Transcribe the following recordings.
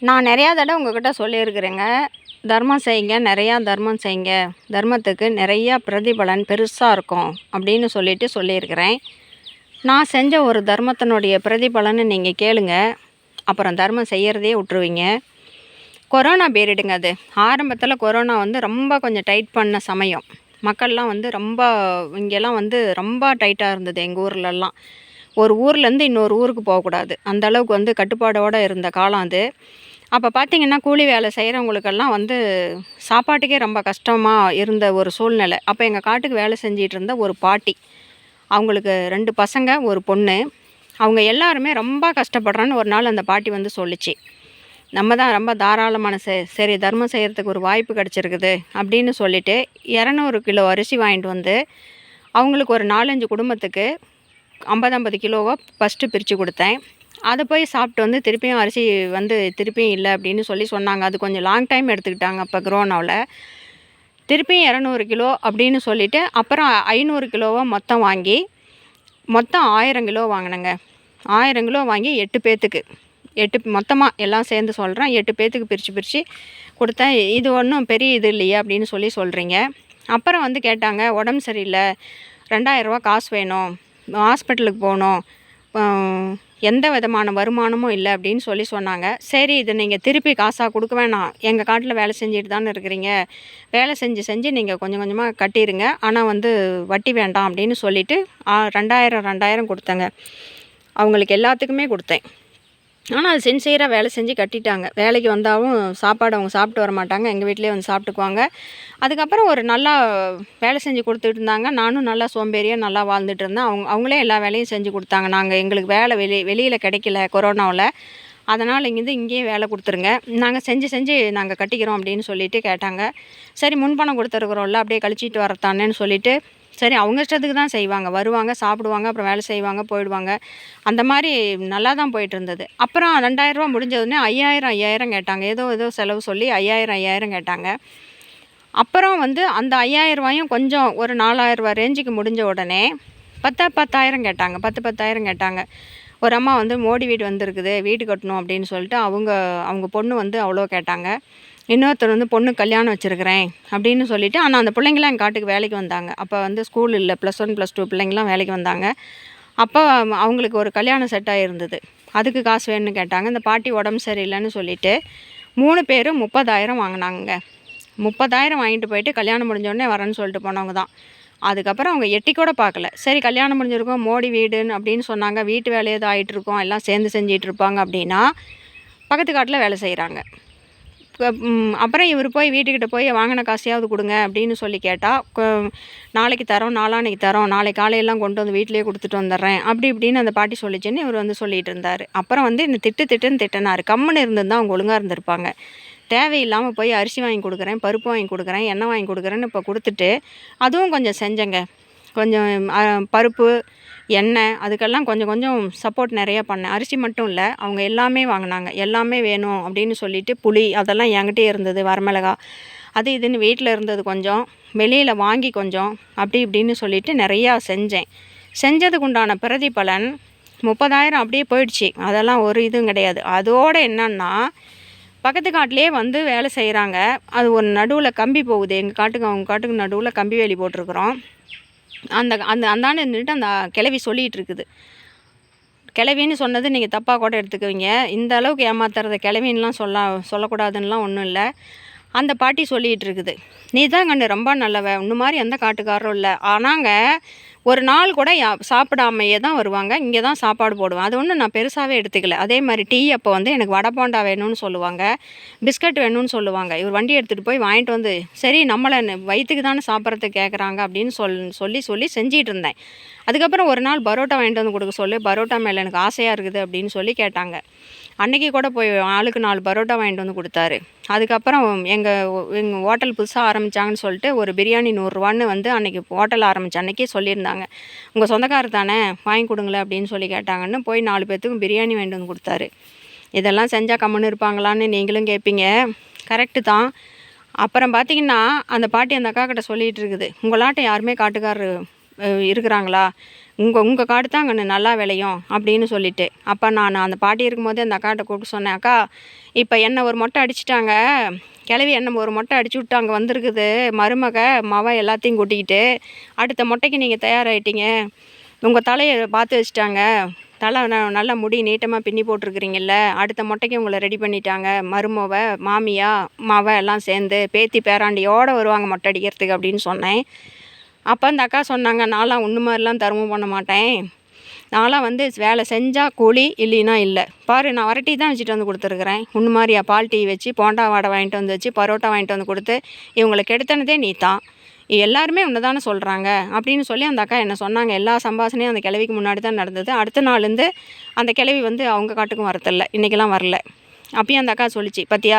நான் நிறையா தடவை உங்ககிட்ட சொல்லியிருக்கிறேங்க. தர்மம் செய்யுங்க நிறையா தர்மம் செய்யுங்க. தர்மத்துக்கு நிறையா பிரதிபலன் பெருசாக இருக்கும் அப்படின்னு சொல்லிட்டு சொல்லியிருக்கிறேன். நான் செஞ்ச ஒரு தர்மத்தினுடைய பிரதிபலனை நீங்கள் கேளுங்க. அப்புறம் தர்மம் செய்கிறதே விட்டுருவீங்க. கொரோனா பீரியடுங்க அது. ஆரம்பத்தில் கொரோனா வந்து ரொம்ப கொஞ்சம் டைட் பண்ண சமயம். மக்கள்லாம் வந்து ரொம்ப இங்கெல்லாம் வந்து ரொம்ப டைட்டாக இருந்தது எங்கள் ஊர்லெல்லாம் ஒரு ஊர்லேருந்து இன்னொரு ஊருக்கு போகக்கூடாது. அந்த அளவுக்கு வந்து கட்டுப்பாடோடு இருந்த காலம் அது. அப்போ பார்த்தீங்கன்னா கூலி வேலை செய்கிறவங்களுக்கெல்லாம் வந்து சாப்பாட்டுக்கே ரொம்ப கஷ்டமாக இருந்த ஒரு சூழ்நிலை. அப்போ எங்கள் காட்டுக்கு வேலை செஞ்சிகிட்டு இருந்த ஒரு பாட்டி. அவங்களுக்கு ரெண்டு பசங்க ஒரு பொண்ணு. அவங்க எல்லாருமே ரொம்ப கஷ்டப்படுறான்னு ஒரு நாள் அந்த பாட்டி வந்து சொல்லிச்சு. நம்ம தான் ரொம்ப தாராளமான சரி தர்மம் செய்கிறதுக்கு ஒரு வாய்ப்பு கிடச்சிருக்குது அப்படின்னு சொல்லிட்டு இரநூறு கிலோ அரிசி வாங்கிட்டு வந்து அவங்களுக்கு ஒரு நாலஞ்சு குடும்பத்துக்கு ஐம்பது ஐம்பது கிலோவாக ஃபஸ்ட்டு பிரித்து கொடுத்தேன். அதை போய் சாப்பிட்டு வந்து திருப்பியும் அரிசி வந்து திருப்பியும் இல்லை அப்படின்னு சொல்லி சொன்னாங்க. அது கொஞ்சம் லாங் டைம் எடுத்துக்கிட்டாங்க அப்போ குரோனாவில். திருப்பியும் இரநூறு கிலோ அப்படின்னு சொல்லிவிட்டு அப்புறம் ஐநூறு கிலோவாக மொத்தம் வாங்கி மொத்தம் ஆயிரம் கிலோ வாங்கினேங்க. ஆயிரம் கிலோ வாங்கி எட்டு பேர்த்துக்கு எட்டு மொத்தமாக எல்லாம் சேர்ந்து சொல்கிறேன் எட்டு பேர்த்துக்கு பிரித்து பிரித்து கொடுத்தேன். இது ஒன்றும் பெரிய இது இல்லையா அப்படின்னு சொல்லி சொல்கிறீங்க அப்புறம் வந்து கேட்டாங்க உடம்பு சரியில்லை. ரெண்டாயிரரூவா காசு வேணும். ஹாஸ்பிட்டலுக்கு போகணும். எந்த விதமான வருமானமும் இல்லை அப்படின்னு சொல்லி சொன்னாங்க. சரி இது நீங்கள் திருப்பி காசாக கொடுக்க வேணாம். எங்கள் காட்டில் வேலை செஞ்சுட்டு தானே இருக்கிறீங்க. வேலை செஞ்சு செஞ்சு நீங்கள் கொஞ்சம் கொஞ்சமாக கட்டிடுங்க ஆனால் வந்து வட்டி வேண்டாம் அப்படின்னு சொல்லிட்டு ரெண்டாயிரம் ரெண்டாயிரம் கொடுத்தேங்க. அவங்களுக்கு எல்லாத்துக்குமே கொடுத்தேன். ஆனால் அது சின்சியராக வேலை செஞ்சு கட்டிட்டாங்க. வேலைக்கு வந்தாலும் சாப்பாடு அவங்க சாப்பிட்டு வர மாட்டாங்க. எங்கள் வீட்டிலே வந்து சாப்பிட்டுக்குவாங்க. அதுக்கப்புறம் ஒரு நல்லா வேலை செஞ்சு கொடுத்துட்டு இருந்தாங்க. நானும் நல்லா சோம்பேறியாக நல்லா வாழ்ந்துட்டு இருந்தேன். அவங்க அவங்களே எல்லா வேலையும் செஞ்சு கொடுத்தாங்க. நாங்கள் எங்களுக்கு வேலை வெளி வெளியில் கிடைக்கல கொரோனாவில். அதனால் இங்கேருந்து இங்கேயே வேலை கொடுத்துருங்க. நாங்கள் செஞ்சு செஞ்சு நாங்கள் கட்டிக்கிறோம் அப்படின்னு சொல்லிட்டு கேட்டாங்க. சரி முன்பணம் கொடுத்துருக்குறோம்ல அப்படியே கழிச்சிட்டு வரத்தானேன்னு சொல்லிட்டு சரி அவங்க இஷ்டத்துக்கு தான் செய்வாங்க. வருவாங்க சாப்பிடுவாங்க அப்புறம் வேலை செய்வாங்க போயிடுவாங்க. அந்த மாதிரி நல்லா தான் போயிட்டு இருந்தது அப்புறம் ரெண்டாயிரரூபா முடிஞ்சதுன்னே ஐயாயிரம் ஐயாயிரம் கேட்டாங்க. ஏதோ ஏதோ செலவு சொல்லி ஐயாயிரம் ஐயாயிரம் கேட்டாங்க. அப்புறம் வந்து அந்த ஐயாயிரரூபாயும் கொஞ்சம் ஒரு நாலாயிரம் ரேஞ்சுக்கு முடிஞ்ச உடனே பத்தா பத்தாயிரம் கேட்டாங்க. பத்து பத்தாயிரம் கேட்டாங்க. ஒரு அம்மா வந்து மோடி வீடு வந்திருக்குது. வீடு கட்டணும் அப்படின்னு சொல்லிட்டு அவங்க அவங்க பொண்ணு வந்து அவ்வளோ கேட்டாங்க. இன்னொருத்தர் வந்து பொண்ணு கல்யாணம் வச்சுருக்கிறேன் அப்படின்னு சொல்லிவிட்டு ஆனால் அந்த பிள்ளைங்களாம் எங்கள் காட்டுக்கு வேலைக்கு வந்தாங்க. அப்போ வந்து ஸ்கூல் இல்லை ப்ளஸ் ஒன் ப்ளஸ் டூ பிள்ளைங்களாம் வேலைக்கு வந்தாங்க. அப்போ அவங்களுக்கு ஒரு கல்யாணம் செட் ஆகிருந்தது அதுக்கு காசு வேணும்னு கேட்டாங்க. இந்த பாட்டி உடம்பு சரியில்லைன்னு சொல்லிட்டு மூணு பேரும் முப்பதாயிரம் வாங்கினாங்க முப்பதாயிரம் வாங்கிட்டு போயிட்டு கல்யாணம் முடிஞ்சோடனே வரேன்னு சொல்லிட்டு போனவங்க தான். அதுக்கப்புறம் அவங்க எட்டி கூட பார்க்கல. சரி கல்யாணம் முடிஞ்சிருக்கோம் மோடி வீடுன்னு அப்படின்னு சொன்னாங்க. வீட்டு வேலையை ஏதோ ஆயிட்டு இருக்கோம் எல்லாம் சேர்ந்து செஞ்சிட்டு இருப்பாங்க அப்படின்னா பக்கத்து காட்டில் வேலை செய்கிறாங்க அப்புறம் இவர் போய் வீட்டுக்கிட்ட போய் வாங்கின காசையாவது கொடுங்க அப்படின்னு சொல்லி கேட்டால் நாளைக்கு தரோம் நாளான்னைக்கு தரோம் நாளை காலையெல்லாம் கொண்டு வந்து வீட்டிலேயே கொடுத்துட்டு வந்துடுறேன் அப்படி இப்படின்னு அந்த பாட்டி சொல்லிச்சுன்னு இவர் வந்து சொல்லிட்டு இருந்தார். அப்புறம் வந்து இந்த திட்டு திட்டுன்னு திட்டினார். கம்முன்னு இருந்திருந்தால் அவங்க ஒழுங்காக இருந்திருப்பாங்க. தேவையில்லாமல் போய் அரிசி வாங்கி கொடுக்குறேன் பருப்பு வாங்கி கொடுக்குறேன் எண்ணெய் வாங்கி கொடுக்குறேன்னு இப்போ கொடுத்துட்டு அதுவும் கொஞ்சம் செஞ்சேங்க. கொஞ்சம் பருப்பு எண்ணெய் அதுக்கெல்லாம் கொஞ்சம் கொஞ்சம் சப்போர்ட் நிறையா பண்ணேன். அரிசி மட்டும் இல்லை அவங்க எல்லாமே வாங்கினாங்க. எல்லாமே வேணும் அப்படின்னு சொல்லிட்டு புளி அதெல்லாம் என்கிட்டே இருந்தது வரமிளகா. அது இதுன்னு வீட்டில் இருந்தது கொஞ்சம். வெளியில் வாங்கி கொஞ்சம் அப்படி இப்படின்னு சொல்லிட்டு நிறையா செஞ்சேன். செஞ்சதுக்கு உண்டான பிரதிபலன் முப்பதாயிரம் அப்படியே போயிடுச்சு. அதெல்லாம் ஒரு இதுவும் கிடையாது. அதோடு என்னன்னா பக்கத்து காட்டிலே வந்து வேலை செய்கிறாங்க அது ஒரு நடுவில் கம்பி போகுது. எங்கள் காட்டுக்கு அவங்க காட்டுக்கு நடுவில் கம்பி வேலி போட்டிருக்குறோம். அந்த அந்த அந்தாண்ட நின்றுட்டு அந்த கிளவி சொல்லிகிட்டு இருக்குது கிளவின்னு சொன்னது நீங்கள் தப்பாக கூட எடுத்துக்குவீங்க. இந்த அளவுக்கு ஏமாத்துறத கிளவின்லாம் சொல்ல சொல்லக்கூடாதுன்னெலாம் ஒன்றும் இல்லை. அந்த பாட்டி சொல்லிகிட்டு இருக்குது நீ தான் கண்டு ரொம்ப நல்லவ இன்னும் மாதிரி எந்த காட்டுக்காரரும் இல்லை. ஆனாங்க ஒரு நாள் கூட யா- சாப்பிடாமையே தான் வருவாங்க இங்கே தான் சாப்பாடு போடுவேன் அது ஒன்றும் நான் பெருசாகவே எடுத்துக்கல. அதே மாதிரி டீ அப்போ வந்து எனக்கு வடை போண்டா வேணும்னு சொல்லுவாங்க பிஸ்கட் வேணும்னு சொல்லுவாங்க. இவர் வண்டி எடுத்துகிட்டு போய் வாங்கிட்டு வந்து சரி நம்மளை வயிற்றுக்கு தானே சாப்பிட்றது கேட்குறாங்க அப்படின்னு சொல் சொல்லி சொல்லி செஞ்சிட்டு இருந்தேன். அதுக்கப்புறம் ஒரு நாள் பரோட்டா வாங்கிட்டு வந்து கொடுக்க சொல்லி பரோட்டா மேலே எனக்கு ஆசையாக இருக்குது அப்படின்னு சொல்லி கேட்டாங்க. அன்னைக்கு கூட போய் ஆளுக்கு நாலு பரோட்டா வாங்கிட்டு வந்து கொடுத்தாரு. அதுக்கப்புறம் எங்கள் எங்கள் ஹோட்டல் புதுசாக ஆரம்பித்தாங்கன்னு சொல்லிட்டு ஒரு பிரியாணி நூறுரூவான்னு வந்து அன்றைக்கி ஹோட்டல் ஆரம்பித்த அன்றைக்கே சொல்லியிருந்தாங்க. உங்கள் சொந்தக்காரர் தானே வாங்கி கொடுங்களேன் அப்படின்னு சொல்லி கேட்டாங்கன்னு போய் நாலு பேர்த்துக்கும் பிரியாணி வாங்கிட்டு வந்து கொடுத்தாரு. இதெல்லாம் செஞ்சால் கம்முன்னு இருப்பாங்களான்னு நீங்களும் கேட்பீங்க கரெக்டு தான். அப்புறம் பார்த்தீங்கன்னா அந்த பாட்டி அந்த அக்கா கிட்ட சொல்லிகிட்டு இருக்குது. உங்களாட்ட யாருமே காட்டுக்காரரு இருக்கிறாங்களா? உங்கள் உங்கள் காடு தான் அங்கே நல்லா விளையும் அப்படின்னு சொல்லிட்டு. அப்போ நான் அந்த பாட்டி இருக்கும்போதே அந்த அக்காட்ட கூப்பிட்டு சொன்னேன் அக்கா இப்போ என்னை ஒரு மொட்டை அடிச்சிட்டாங்க. கிளவி என்ன ஒரு மொட்டை அடிச்சு விட்டு அங்கே வந்திருக்குது. மருமக மவ எல்லாத்தையும் கூட்டிக்கிட்டு அடுத்த மொட்டைக்கு நீங்கள் தயாராகிட்டீங்க உங்கள் தலையை பார்த்து வச்சுட்டாங்க. தலை ந- நல்ல முடி நீட்டமாக பின்னி போட்டிருக்கிறீங்கல்ல. அடுத்த மொட்டைக்கு உங்களை ரெடி பண்ணிட்டாங்க. மருமவ மாமியா மவ எல்லாம் சேர்ந்து பேத்தி பேராண்டியோடு வருவாங்க மொட்டை அடிக்கிறதுக்கு அப்படின்னு சொன்னேன். அப்போ அந்த அக்கா சொன்னாங்க நான்லாம் ஒன்று மாதிரிலாம் தர்மம் பண்ண மாட்டேன். நான்லாம் வந்து வேலை செஞ்சால் கூலி இல்லைன்னா இல்லை. பாரு நான் வரட்டி தான் வச்சுட்டு வந்து கொடுத்துருக்குறேன். உன்னு மாதிரியா பால் டீ வச்சு போண்டா வாடை வாங்கிட்டு வந்து வச்சு பரோட்டா வாங்கிட்டு வந்து கொடுத்து இவங்களை கெடுத்தனதே நீ தான். எல்லாருமே உன்னை தானே சொல்கிறாங்க அப்படின்னு சொல்லி அந்த அக்கா என்ன சொன்னாங்க. எல்லா சம்பாஷணையும் அந்த கிழவிக்கு முன்னாடி தான் நடந்தது. அடுத்த நாள்லேருந்து அந்த கிழவி வந்து அவங்க காட்டுக்கும் வரதில்லை. இன்றைக்கெல்லாம் வரல. அப்பயும் அந்த அக்கா சொல்லிச்சு பத்தியா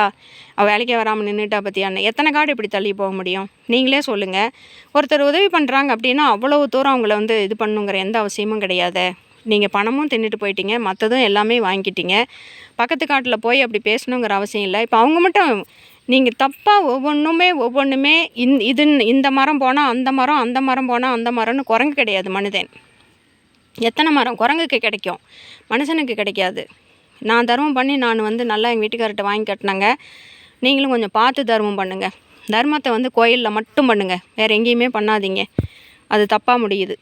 அவள் வேலைக்கே வராமல் நின்றுட்டா பத்தியான்னு எத்தனை காடு இப்படி தள்ளி போக முடியும்? நீங்களே சொல்லுங்கள் ஒருத்தர் உதவி பண்ணுறாங்க அப்படின்னா அவ்வளோ தூரம் அவங்கள வந்து இது பண்ணுங்கிற எந்த அவசியமும் கிடையாது. நீங்கள் பணமும் தின்னுட்டு போயிட்டீங்க மற்றதும் எல்லாமே வாங்கிட்டீங்க. பக்கத்து காட்டில் போய் அப்படி பேசணுங்கிற அவசியம் இல்லை. இப்போ அவங்க மட்டும் நீங்கள் தப்பாக ஒவ்வொன்றுமே ஒவ்வொன்றுமே இந் இது இந்த மரம் போனால் அந்த மரம் அந்த மரம் போனால் அந்த மரம்னு குரங்கு கிடையாது மனிதன். எத்தனை மரம்? குரங்குக்கு கிடைக்கும். மனுஷனுக்கு கிடைக்காது. நான் தர்மம் பண்ணி நான் வந்து நல்லா எங்கள் வீட்டுக்கார்ட்ட வாங்கி கட்டினேங்க. நீங்களும் கொஞ்சம் பார்த்து தர்மம் பண்ணுங்கள் தர்மத்தை வந்து கோயிலில் மட்டும் பண்ணுங்கள் வேறு எங்கேயுமே பண்ணாதீங்க. அது தப்பாக முடியுது.